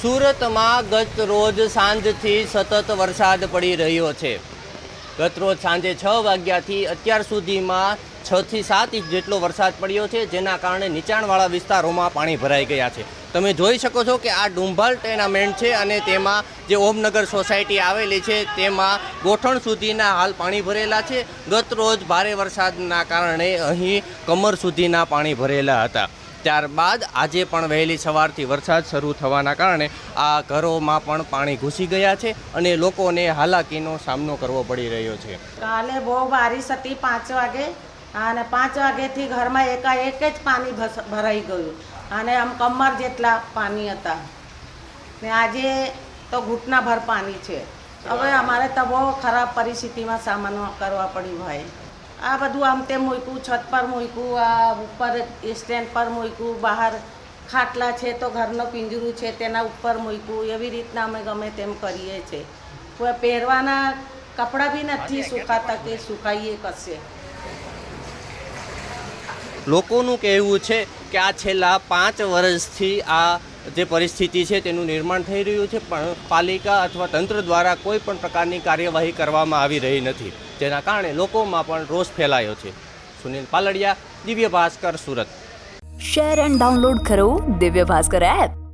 સુરતમાં ગત રોજ સાંજથી સતત વરસાદ પડી રહ્યો છે. ગત રોજ સાંજે છ વાગ્યાથી અત્યાર સુધીમાં છથી સાત ઇંચ જેટલો વરસાદ પડ્યો છે, જેના કારણે નીચાણવાળા વિસ્તારોમાં પાણી ભરાઈ ગયા છે. તમે જોઈ શકો છો કે આ ડુંભાલ ટેનામેન્ટ છે અને તેમાં જે ઓમનગર સોસાયટી આવેલી છે, તેમાં ગોઠણ સુધીના હાલ પાણી ભરેલા છે. ગત રોજ ભારે વરસાદના કારણે અહીં કમર સુધીના પાણી ભરેલા હતા. ત્યારબાદ આજે પણ વહેલી સવારથી વરસાદ શરૂ થવાના કારણે આ ઘરોમાં પણ પાણી ઘૂસી ગયા છે અને લોકોને હાલાકીનો સામનો કરવો પડી રહ્યો છે. કાલે બહુ બારીશ હતી પાંચ વાગે અને પાંચ વાગેથી ઘરમાં એકાએક જ પાણી ભરાઈ ગયું અને આમ કમર જેટલા પાણી હતા. ને આજે તો ઘૂંટનાભર પાણી છે. હવે અમારે તો બહુ ખરાબ પરિસ્થિતિમાં સામનો કરવા પડ્યું ભાઈ આ બધું આમ તેમ મૂક્યું છત પર મૂક્યું આ ઉપર સ્ટેન્ડ પર મૂક્યું બહાર ખાટલા છે તો ઘરનું પિંજરું છે તેના ઉપર મૂક્યું એવી રીતના અમે ગમે તેમ કરીએ છીએ કોઈ પહેરવાના કપડાં બી નથી સુકાતા કે સુકાઈએ કશે. લોકોનું કહેવું છે કે આ છેલ્લા પાંચ વર્ષથી આ જે પરિસ્થિતિ છે તેનું નિર્માણ થઈ રહ્યું છે, પણ પાલિકા અથવા તંત્ર દ્વારા કોઈ પણ પ્રકારની કાર્યવાહી કરવામાં આવી રહી નથી. જેના કારણે લોકોમાં પણ રોષ ફેલાયો છે. Sunil Paldiya, Divya Bhaskar, Surat. Share and download કરો દિવ્ય ભાસ્કર એપ.